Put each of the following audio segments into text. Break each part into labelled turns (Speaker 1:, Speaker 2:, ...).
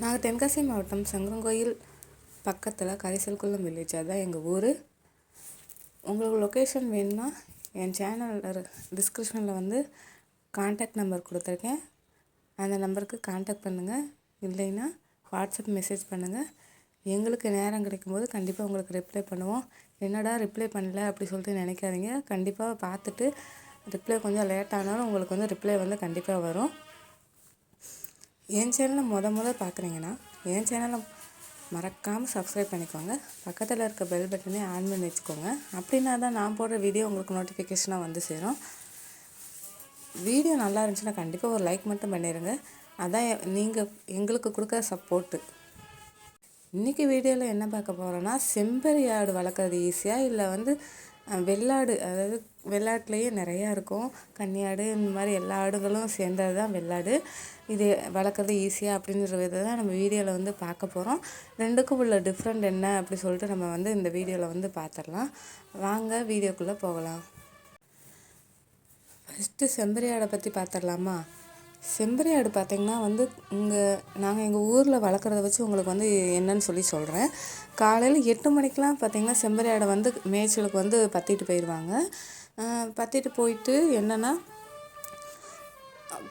Speaker 1: நாங்கள் தென்காசி மாவட்டம் சங்கரங்கோயில் பக்கத்தில் கரிசல்குளம் வில்லேஜ் அதுதான் எங்கள் ஊர். உங்களுக்கு லொக்கேஷன் வேணும்னா என் சேனல் டிஸ்கிரிப்ஷனில் வந்து காண்டாக்ட் நம்பர் கொடுத்துருக்கேன். அந்த நம்பருக்கு காண்டாக்ட் பண்ணுங்கள் இல்லைன்னா வாட்ஸ்அப் மெசேஜ் பண்ணுங்கள் எங்களுக்கு நேரம் கிடைக்கும்போது கண்டிப்பாக உங்களுக்கு ரிப்ளை பண்ணுவோம். என்னடா ரிப்ளை பண்ணல அப்படி சொல்லிட்டு நினைக்காதீங்க. கண்டிப்பாக பார்த்துட்டு ரிப்ளை கொஞ்சம் லேட் ஆனாலும் உங்களுக்கு வந்து ரிப்ளை வந்து கண்டிப்பாக வரும். என் சேனலை முத முத பார்க்குறீங்கன்னா என் சேனலை மறக்காமல் சப்ஸ்கிரைப் பண்ணிக்கோங்க. பக்கத்தில் இருக்க பெல் பட்டனே ஆன் பண்ணி வச்சுக்கோங்க. அப்படின்னா தான் நான் போடுற வீடியோ உங்களுக்கு நோட்டிஃபிகேஷனாக வந்து சேரும். வீடியோ நல்லா இருந்துச்சுன்னா கண்டிப்பாக ஒரு லைக் மட்டும் பண்ணிடுங்க அதான் நீங்கள் எங்களுக்கு கொடுக்குற சப்போர்ட்டு இன்றைக்கி வீடியோவில் என்ன பார்க்க போகிறோன்னா செம்பரி ஆடு வளர்க்குறது ஈஸியாக இல்லை வந்து வெள்ளாடு அதாவது வெள்ளாட்டுலேயே நிறையா இருக்கும். கன்னியாடு இந்த மாதிரி எல்லா ஆடுகளும் சேர்ந்தது தான் வெள்ளாடு. இது வளர்க்குறது ஈஸியாக அப்படின்ற விதத்தை தான் நம்ம வீடியோவில் வந்து பார்க்க போகிறோம் ரெண்டுக்கும் உள்ள டிஃப்ரெண்ட் என்ன அப்படி சொல்லிட்டு நம்ம வந்து இந்த வீடியோவில் வந்து பார்த்துடலாம். வாங்க வீடியோக்குள்ளே போகலாம். ஃபஸ்ட்டு செம்பரி ஆடை பற்றி பார்த்துடலாமா? செம்பரி ஆடு பார்த்திங்கன்னா வந்து இங்கே நாங்கள் எங்கள் ஊரில் வளர்க்குறத வச்சு உங்களுக்கு வந்து என்னன்னு சொல்லி சொல்கிறேன் காலையில் எட்டு மணிக்கெலாம் பார்த்திங்கன்னா செம்பரி ஆடை வந்து மேய்ச்சலுக்கு வந்து பற்றிட்டு போயிடுவாங்க பற்றிட்டு போயிட்டு என்னென்னா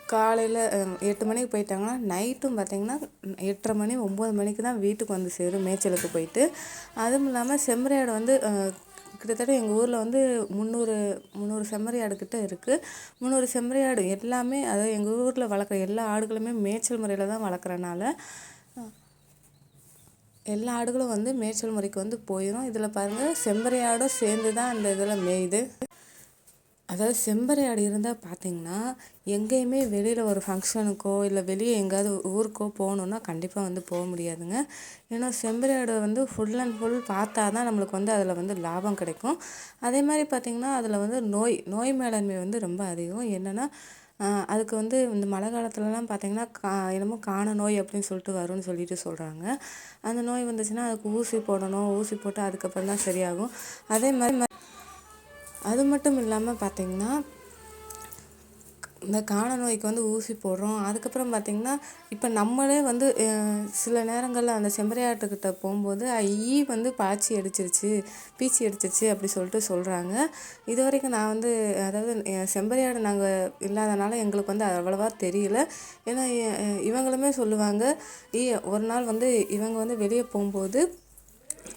Speaker 1: காலையில் எட்டு மணிக்கு போயிட்டாங்கன்னா நைட்டும் பார்த்திங்கன்னா எட்டரை மணி ஒம்பது மணிக்கு தான் வீட்டுக்கு வந்து சேரும் மேய்ச்சலுக்கு போயிட்டு. அதுவும் இல்லாமல் செம்மறி வந்து கிட்டத்தட்ட எங்கள் ஊரில் வந்து முந்நூறு முந்நூறு செம்மறி ஆடு கிட்ட இருக்குது முந்நூறு செம்மறி ஆடு எல்லாமே அதாவது எங்கள் ஊரில் வளர்க்குற எல்லா ஆடுகளுமே மேய்ச்சல் முறையில் தான் வளர்க்குறனால எல்லா ஆடுகளும் வந்து மேய்ச்சல் முறைக்கு வந்து போயிடும் இதில் பாருங்கள் செம்பரி ஆடும் சேர்ந்து தான் அந்த இதில் மேயுது. அதாவது செம்பறை ஆடு இருந்தால் பார்த்தீங்கன்னா எங்கேயுமே வெளியில் ஒரு ஃபங்க்ஷனுக்கோ இல்லை வெளியே எங்கேயாவது ஊருக்கோ போகணுன்னா கண்டிப்பாக வந்து போக முடியாதுங்க. ஏன்னா செம்பறை ஆடு வந்து ஃபுல் அண்ட் ஃபுல் பார்த்தா தான் நம்மளுக்கு வந்து அதில் வந்து லாபம் கிடைக்கும். அதே மாதிரி பார்த்திங்கன்னா அதில் வந்து நோய் நோய் மேலாண்மை வந்து ரொம்ப அதிகம். என்னென்னா அதுக்கு வந்து இந்த மழை காலத்துலலாம் பார்த்தீங்கன்னா கா என்னமோ காண நோய் அப்படின்னு சொல்லிட்டு வரும்னு சொல்லிட்டு சொல்கிறாங்க அந்த நோய் வந்துச்சுன்னா அதுக்கு ஊசி போடணும். ஊசி போட்டு அதுக்கப்புறம் தான் சரியாகும். அதே மாதிரி அது மட்டும் இல்லாமல் பார்த்தீங்கன்னா இந்த காண நோய்க்கு வந்து ஊசி போடுறோம். அதுக்கப்புறம் பார்த்திங்கன்னா இப்போ நம்மளே வந்து சில நேரங்களில் அந்த செம்பரையாட்டுக்கிட்ட போகும்போது ஈ வந்து பாய்ச்சி அடிச்சிருச்சு பீச்சி அடிச்சிருச்சு அப்படி சொல்லிட்டு சொல்கிறாங்க இது வரைக்கும் நான் வந்து அதாவது செம்பரையாடு நாங்கள் இல்லாதனால எங்களுக்கு வந்து அவ்வளோவா தெரியல. ஏன்னா இவங்களுமே சொல்லுவாங்க ஈ ஒரு நாள் வந்து இவங்க வந்து வெளியே போகும்போது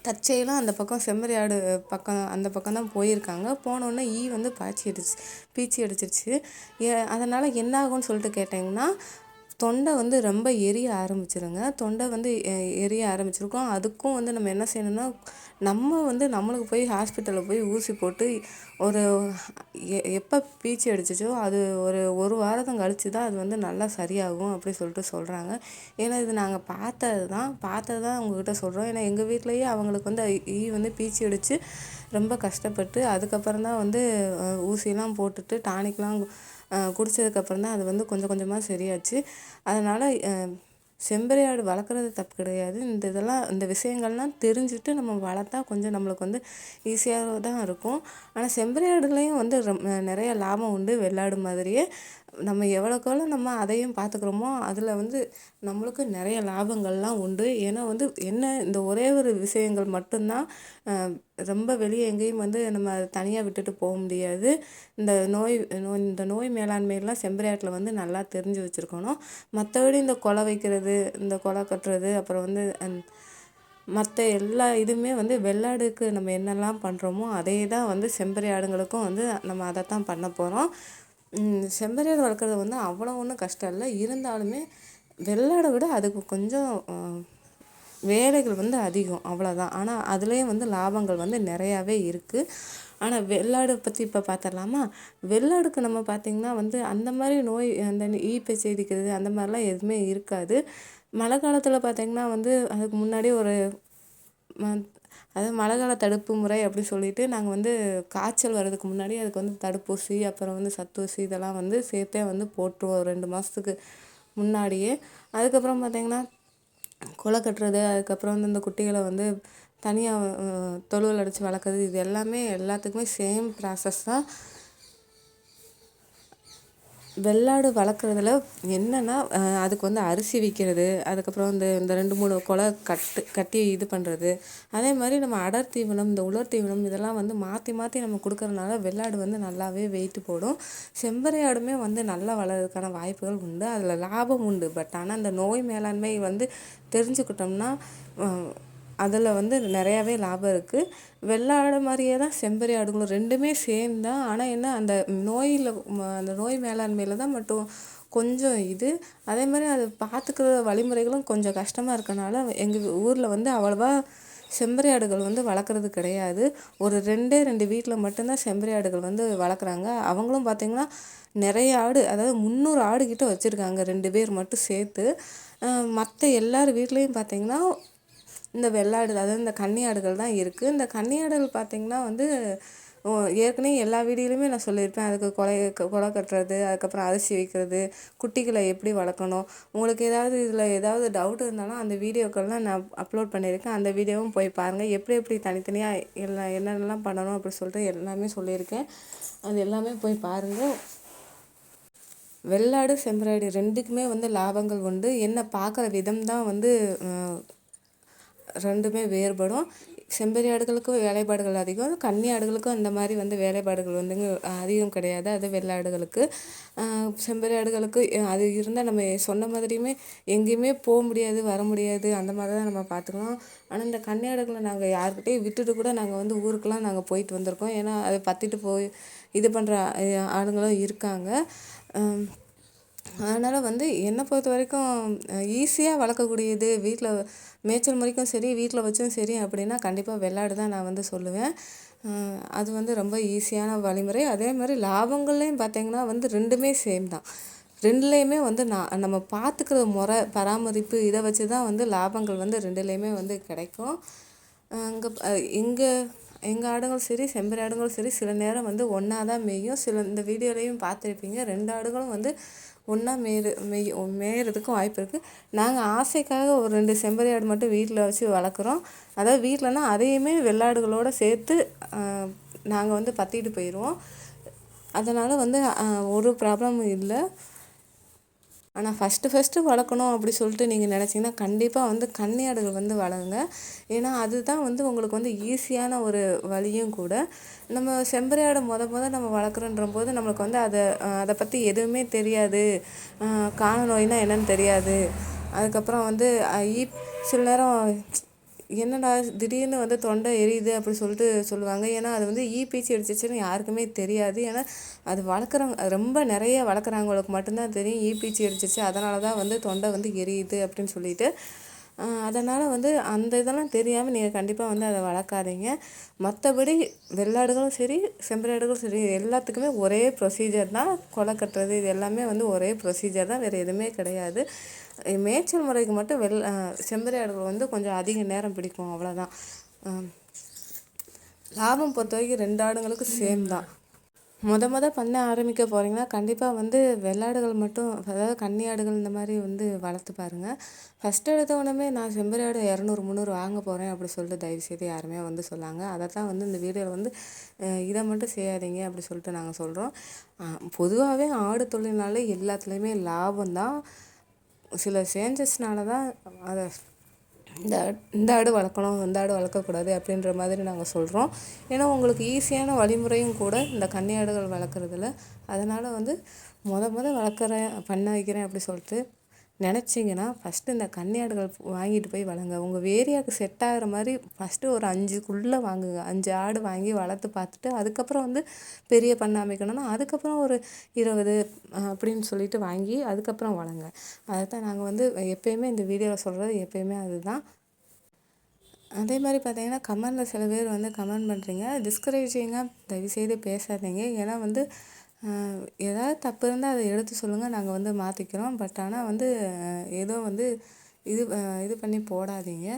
Speaker 1: தற்செயலாக அந்த பக்கம் செம்மறி ஆடு பக்கம் அந்த பக்கம் தான் போயிருக்காங்க. போனோடனே ஈ வந்து பாய்ச்சி அடிச்சு பீச்சி அடிச்சிருச்சு. ஏ அதனால் என்ன ஆகும்னு சொல்லிட்டு கேட்டிங்கன்னா தொண்டை வந்து ரொம்ப எரிய ஆரம்பிச்சிருங்க. தொண்டை வந்து எ- எரிய ஆரம்பிச்சிருக்கும். அதுக்கும் வந்து நம்ம என்ன செய்யணும்னா நம்ம வந்து நம்மளுக்கு போய் ஹாஸ்பிட்டலில் போய் ஊசி போட்டு ஒரு எ- எப்போ பீச்சி அடிச்சிச்சோ அது ஒரு ஒரு வாரம் கழிச்சு தான் அது வந்து நல்லா சரியாகும் அப்படி சொல்லிட்டு சொல்கிறாங்க ஏன்னா இது நாங்கள் பார்த்தது தான் பார்த்தது தான் உங்ககிட்ட சொல்கிறோம் ஏன்னா எங்கள் வீட்லேயே அவங்களுக்கு வந்து ஈ வந்து பீச்சி அடித்து ரொம்ப கஷ்டப்பட்டு அதுக்கப்புறம் தான் வந்து ஊசியெலாம் ஊசிலாம் போட்டுட்டு டானிக்லாம் குடித்ததுக்கப்புறம் தான் அது வந்து கொஞ்சம் கொஞ்சமாக சரியாச்சு. அதனால் செம்பரி ஆடு வளர்க்குறது தப்பு கிடையாது. இந்த இதெல்லாம் இந்த விஷயங்கள்லாம் தெரிஞ்சுட்டு நம்ம வளர்த்தா கொஞ்சம் நம்மளுக்கு வந்து ஈஸியாக தான் இருக்கும். ஆனால் செம்பரி ஆடுலேயும் வந்து ரொம் நிறைய லாபம் உண்டு. வெள்ளாடு மாதிரியே. நம்ம எவ்வளோக்கெவ்வளோ நம்ம அதையும் பார்த்துக்குறோமோ அதில் வந்து நம்மளுக்கு நிறைய லாபங்கள்லாம் உண்டு. ஏன்னா வந்து என்ன இந்த ஒரே ஒரு விஷயங்கள் மட்டும்தான் ரொம்ப வெளியே எங்கேயும் வந்து நம்ம தனியாக விட்டுட்டு போக முடியாது. இந்த நோய் நோய் இந்த நோய் மேலாண்மையெல்லாம் செம்பரியாட்டில் வந்து நல்லா தெரிஞ்சு வச்சுருக்கணும். மற்றபடி இந்த கொலை வைக்கிறது இந்த கொலை கட்டுறது அப்புறம் வந்து மற்ற எல்லா இதுவுமே வந்து வெள்ளாடுக்கு நம்ம என்னெல்லாம் பண்ணுறோமோ அதே தான் வந்து செம்பரி ஆடுங்களுக்கும் வந்து நம்ம அதை தான் பண்ண போகிறோம். செம்பரி வளர்க்குறது வந்து அவ்வளோ ஒன்றும் கஷ்டம் இல்லை. இருந்தாலுமே வெள்ளாடை விட அதுக்கு கொஞ்சம் வேலைகள் வந்து அதிகம். அவ்வளோதான் ஆனால் அதுலேயும் வந்து லாபங்கள் வந்து நிறையாவே இருக்குது ஆனால் வெள்ளாடு பற்றி இப்போ பார்த்துடலாமா வெள்ளாடுக்கு நம்ம பார்த்திங்கன்னா வந்து அந்த மாதிரி நோய் அந்த ஈப்பை செய்திக்கிறது அந்த மாதிரிலாம் எதுவுமே இருக்காது. மழை காலத்தில் பார்த்திங்கன்னா வந்து அதுக்கு முன்னாடி ஒரு ம- மழைக்கால தடுப்பு முறை அப்படி சொல்லிட்டு நாங்கள் வந்து காய்ச்சல் வர்றதுக்கு முன்னாடி அதுக்கு வந்து தடுப்பூசி அப்புறம் வந்து சத்தூசி இதெல்லாம் வந்து சேர்த்தே வந்து போட்டுருவோம் ரெண்டு மாதத்துக்கு முன்னாடியே. அதுக்கப்புறம் பார்த்திங்கன்னா குலை கட்டுறது அதுக்கப்புறம் வந்து இந்த குட்டிகளை வந்து தனியாக தொழுவில் அடைச்சி வளர்க்குறது இது எல்லாமே எல்லாத்துக்குமே சேம் ப்ராசஸ் தான். வெள்ளாடு வளர்க்குறதுல என்னென்னா அதுக்கு வந்து அரிசி விற்கிறது அதுக்கப்புறம் இந்த இந்த ரெண்டு மூணு குலை கட்டு கட்டி இது பண்ணுறது அதே மாதிரி நம்ம அடர் தீவனம் இந்த உலர் தீவனம் இதெல்லாம் வந்து மாற்றி மாற்றி நம்ம கொடுக்கறனால வெள்ளாடு வந்து நல்லாவே வெயிட்டு போடும். செம்பறி ஆடுமே வந்து நல்லா வளர்கிறதுக்கான வாய்ப்புகள் உண்டு. அதில் லாபம் உண்டு. பட் ஆனால் அந்த நோய் மேலாண்மை வந்து தெரிஞ்சுக்கிட்டோம்னா அதில் வந்து நிறையாவே லாபம் இருக்குது வெள்ளை ஆடு மாதிரியே தான் செம்பறி ஆடுகளும் ரெண்டுமே சேம் தான் ஆனால் என்ன அந்த நோயில் அந்த நோய் மேலாண்மையில் தான் மட்டும் கொஞ்சம் இது. அதே மாதிரி அது பார்த்துக்கிற வழிமுறைகளும் கொஞ்சம் கஷ்டமாக இருக்கனால எங்கள் ஊரில் வந்து அவ்வளோவா செம்பறி ஆடுகள் வந்து வளர்க்குறது கிடையாது. ஒரு ரெண்டே ரெண்டு வீட்டில் மட்டும்தான் செம்பறி ஆடுகள் வந்து வளர்க்குறாங்க. அவங்களும் பார்த்திங்கன்னா நிறைய ஆடு அதாவது முந்நூறு ஆடு கிட்ட வச்சுருக்காங்க ரெண்டு பேர் மட்டும் சேர்த்து. மற்ற எல்லார் வீட்லேயும் பார்த்திங்கன்னா இந்த வெள்ளாடு அதாவது இந்த கன்னியாடுகள் தான் இருக்குது இந்த கன்னியாடுகள் பார்த்திங்கன்னா வந்து ஏற்கனவே எல்லா வீடியோலையுமே நான் சொல்லியிருப்பேன். அதுக்கு கொலை கொலை கட்டுறது அதுக்கப்புறம் அரிசி வைக்கிறது குட்டிகளை எப்படி வளர்க்கணும். உங்களுக்கு ஏதாவது இதில் ஏதாவது டவுட் இருந்தாலும் அந்த வீடியோக்கள்லாம் நான் அப்லோட் பண்ணியிருக்கேன். அந்த வீடியோவும் போய் பாருங்கள் எப்படி எப்படி தனித்தனியாக எல்லாம் என்னென்னலாம் பண்ணணும் அப்படி சொல்லிட்டு எல்லாமே சொல்லியிருக்கேன். அது எல்லாமே போய் பாருங்கள் வெள்ளாடு செம்பராடு ரெண்டுக்குமே வந்து லாபங்கள் உண்டு. என்ன பார்க்குற விதம் தான் வந்து ரெண்டுமே வேறுபடும். செம்பரி ஆடுகளுக்கும் வேலைப்பாடுகள் அதிகம். கன்னி ஆடுகளுக்கும் அந்த மாதிரி வந்து வேலைப்பாடுகள் வந்துங்க அதிகம் கிடையாது. அது வெள்ளை ஆடுகளுக்கு. செம்பரி ஆடுகளுக்கு அது இருந்தால் நம்ம சொன்ன மாதிரியுமே எங்கேயுமே போக முடியாது வர முடியாது. அந்த மாதிரி தான் நம்ம பார்த்துக்கணும். ஆனால் இந்த கன்னி ஆடுகளை நாங்கள் யாருக்கிட்டேயும் விட்டுட்டு கூட நாங்கள் வந்து ஊருக்கெலாம் நாங்கள் போயிட்டு வந்திருக்கோம். ஏன்னா அதை பற்றிட்டு போய் இது பண்ணுற ஆளுங்களும் இருக்காங்க. அதனால் வந்து என்னை பொறுத்த வரைக்கும் ஈஸியாக வளர்க்கக்கூடியது வீட்டில் மேய்ச்சல் முறைக்கும் சரி வீட்டில் வச்சும் சரி அப்படின்னா கண்டிப்பாக வெள்ளாடு தான் நான் வந்து சொல்லுவேன். அது வந்து ரொம்ப ஈஸியான வழிமுறை. அதே மாதிரி லாபங்கள்லேயும் பார்த்திங்கன்னா வந்து ரெண்டுமே சேம் தான். ரெண்டுலேயுமே வந்து நான் நம்ம பார்த்துக்கிற முறை பராமரிப்பு இதை வச்சு தான் வந்து லாபங்கள் வந்து ரெண்டுலேயுமே வந்து கிடைக்கும். அங்கே இங்கே எங்கள் ஆடுங்களும் சரி செம்பரி ஆடுங்களும் சரி சில நேரம் வந்து ஒன்றா தான் மேயும். சில இந்த வீடியோலையும் பார்த்துருப்பீங்க ரெண்டு ஆடுகளும் வந்து ஒன்றா மேய்று மேய் மேய்கிறதுக்கும் வாய்ப்பு இருக்குது நாங்கள் ஆசைக்காக ஒரு ரெண்டு செம்பரி ஆடு மட்டும் வீட்டில் வச்சு வளர்க்குறோம். அதாவது வீட்டிலனா அதையுமே வெள்ளாடுகளோடு சேர்த்து நாங்கள் வந்து பற்றிட்டு போயிடுவோம் அதனால் வந்து ஒரு ப்ராப்ளமும் இல்லை. ஆனால் ஃபஸ்ட்டு ஃபஸ்ட்டு வளர்க்கணும் அப்படி சொல்லிட்டு நீங்கள் நினச்சிங்கன்னா கண்டிப்பாக வந்து கன்னியாடுகள் வந்து வளருங்க. ஏன்னா அதுதான் வந்து உங்களுக்கு வந்து ஈஸியான ஒரு வழியும் கூட. நம்ம செம்பரையாடு முத முத நம்ம வளர்க்குறோன்ற போது நம்மளுக்கு வந்து அதை அதை பற்றி எதுவுமே தெரியாது. காண நோய்னால் என்னன்னு தெரியாது. அதுக்கப்புறம் வந்து சில நேரம் என்னடா திடீர்னு வந்து தொண்டை எரியுது அப்படி சொல்லிட்டு சொல்லுவாங்க. ஏன்னா அது வந்து ஈ பீச்சி அடிச்சிச்சுன்னு யாருக்குமே தெரியாது. ஏன்னா அது வளர்க்குறவங்க ரொம்ப நிறைய வளர்க்குறவங்களுக்கு மட்டும்தான் தெரியும் ஈ பீச்சி அடிச்சிச்சு அதனால தான் வந்து தொண்டை வந்து எரியுது அப்படின்னு சொல்லிட்டு. அதனால் வந்து அந்த இதெல்லாம் தெரியாமல் நீங்கள் கண்டிப்பாக வந்து அதை வளர்க்காதீங்க. மற்றபடி வெள்ளாடுகளும் சரி செம்பராடுகளும் சரி எல்லாத்துக்குமே ஒரே ப்ரொசீஜர் தான். கொலை கட்டுறது இது எல்லாமே வந்து ஒரே ப்ரொசீஜர் தான். வேறு எதுவுமே கிடையாது. மேய்ச்சல் முறைக்கு மட்டும் வெள் செம்பரி ஆடுகள் வந்து கொஞ்சம் அதிக நேரம் பிடிக்கும் அவ்வளோதான் லாபம் பொறுத்த வரைக்கும் ரெண்டு ஆடுங்களுக்கும் சேம் தான். முத முத பண்ண ஆரம்பிக்க போகிறீங்கன்னா கண்டிப்பாக வந்து வெள்ளாடுகள் மட்டும் அதாவது கன்னி ஆடுகள் இந்த மாதிரி வந்து வளர்த்து பாருங்கள் ஃபஸ்ட்டு எடுத்த உடனே நான் செம்பரி ஆடு இரநூறு முந்நூறு வாங்க போகிறேன் அப்படி சொல்லிட்டு தயவு செய்து யாருமே வந்து சொல்லாங்க. அதை தான் வந்து இந்த வீடியோவில் வந்து இதை மட்டும் செய்யாதீங்க அப்படி சொல்லிட்டு நாங்கள் சொல்கிறோம் பொதுவாகவே ஆடு தொழில்னாலே எல்லாத்துலேயுமே லாபம் தான். சில சேஞ்சஸ்னால தான் அதை இந்த இந்த ஆடு வளர்க்கணும் இந்த ஆடு வளர்க்கக்கூடாது அப்படின்ற மாதிரி நாங்கள் சொல்கிறோம் ஏன்னா உங்களுக்கு ஈஸியான வழிமுறையும் கூட இந்த கன்னி ஆடுகள் வளர்க்குறதுல. அதனால் வந்து முத மொதல் வளர்க்குறேன் பண்ண வைக்கிறேன் அப்படி சொல்லிட்டு நினச்சிங்கன்னா ஃபஸ்ட்டு இந்த கன்னியாடுகள் வாங்கிட்டு போய் வளங்க உங்கள் ஏரியாவுக்கு செட் ஆகிற மாதிரி ஃபஸ்ட்டு ஒரு அஞ்சுக்குள்ளே வாங்குங்க. அஞ்சு ஆடு வாங்கி வளர்த்து பார்த்துட்டு அதுக்கப்புறம் வந்து பெரிய பண்ண அமைக்கணும்னா அதுக்கப்புறம் ஒரு இருபது அப்படின்னு சொல்லிட்டு வாங்கி அதுக்கப்புறம் வளங்க அதை தான் நாங்கள் வந்து எப்போயுமே இந்த வீடியோவில் சொல்கிறது எப்போயுமே அதுதான். அதே மாதிரி பார்த்தீங்கன்னா கமெண்டில் சில பேர் வந்து கமெண்ட் பண்ணுறீங்க டிஸ்கரேஜிங்காக தயவுசெய்து பேசாதீங்க. ஏன்னா வந்து ஏதாவது தப்பு இருந்தால் அதை எடுத்து சொல்லுங்கள் நாங்கள் வந்து மாற்றிக்கிறோம் பட் ஆனால் வந்து ஏதோ வந்து இது இது பண்ணி போடாதீங்க.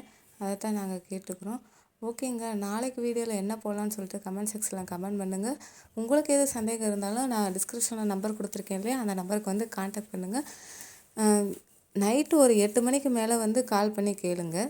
Speaker 1: அதை தான் நாங்கள் கேட்டுக்கிறோம். ஓகேங்க நாளைக்கு வீடியோவில் என்ன போடலான்னு சொல்லிட்டு கமெண்ட் செக்ஷனில் கமெண்ட் பண்ணுங்கள் உங்களுக்கு எது சந்தேகம் இருந்தாலும் நான் டிஸ்கிரிப்ஷனில் நம்பர் கொடுத்துருக்கேன் இல்லையா அந்த நம்பருக்கு வந்து காண்டாக்ட் பண்ணுங்கள் நைட்டு ஒரு எட்டு மணிக்கு மேலே வந்து கால் பண்ணி கேளுங்கள்